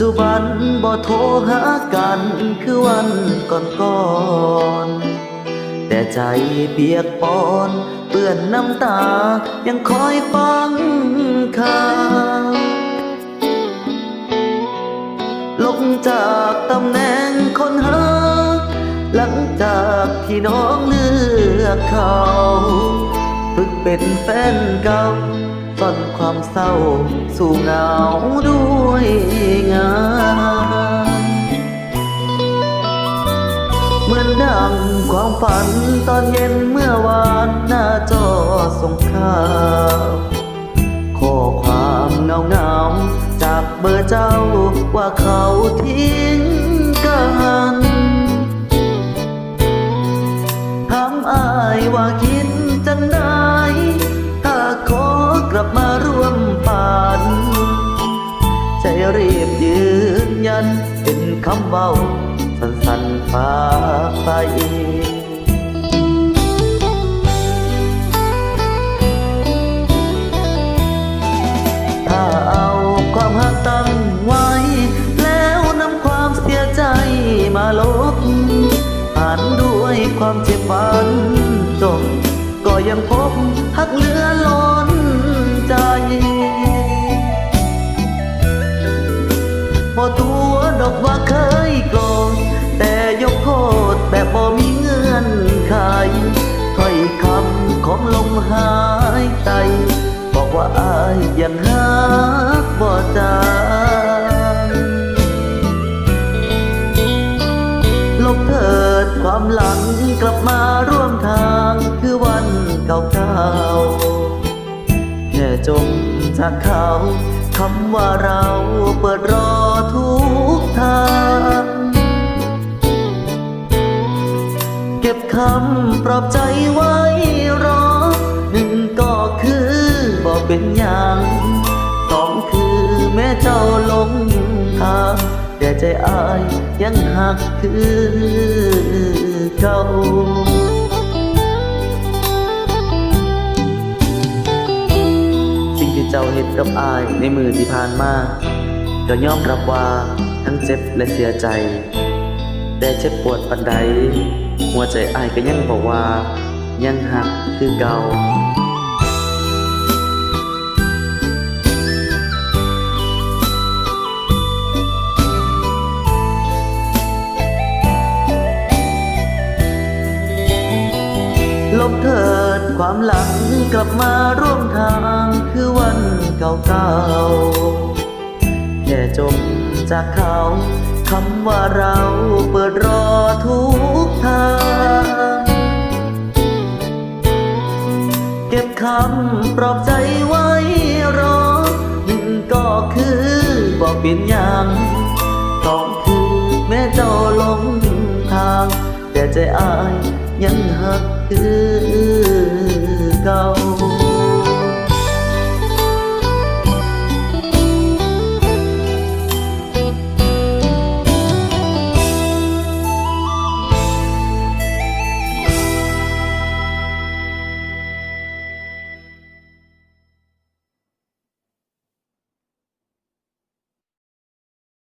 จุบันบ่โทรหากันคือวันก่อนก่อนๆแต่ใจเปียกปอนเปื้อนน้ำตายังคอยฟังข่าวลงจากตำแหน่งคนหา หลังจากที่น้องเลือกเขา ฝึกเป็นแฟนเก่า ซ่อนความเศร้า สู่เหงาด้วยงานเหมือนดังความฝันตอนเย็นเมื่อวานหน้าจอสงข่าข้อความเงาเงาๆจากเบอร์เจ้าว่าเขาทิ้ง ลับมาร่วมป่านใจรีบยืนยันเป็นคำเบาสั้นๆฝากไปถ้าเอาความหักตั้งไว้ แล้วนำความเสียใจมาลบผ่านด้วยความเจ็บ พอตัวดอกว่าเคยโกรธแต่ยกโทษแบบบ่มีเงื่อนไขถ้อยคำของลมหายใจ บอกว่าอายยังหักบ่จางลบเถิดความหลังกลับมาร่วมทางคือวันเก่าๆแค่จมจากเขา คำว่าเราเปิดรอทุกทางเก็บคำปลอบใจไว้รอหนึ่งก็คือบอกเป็นอย่างสองคือแม่เจ้าลงทางแต่ใจอายยังหักคือเก่า สิ่งที่เจ้าเฮ็ดกับอายในมือที่ผ่านมาก็ยอมรับว่าทั้งเจ็บและเสียใจ แต่เจ็บปวดปันใด หัวใจอายก็ยังบอกว่า ยังหักคือเก่า ลบเถิดความหลังกลับมาร่วมทางคือวันเก่าๆแค่จมจากเขาคำว่าเราเปิดรอทุกทางเก็บคำปลอบใจไว้รอหนึ่งก็คือบอกเป็นอย่างสองคือแม่เจ้าลงทาง แต่ใจอายยังหัก คือเก่า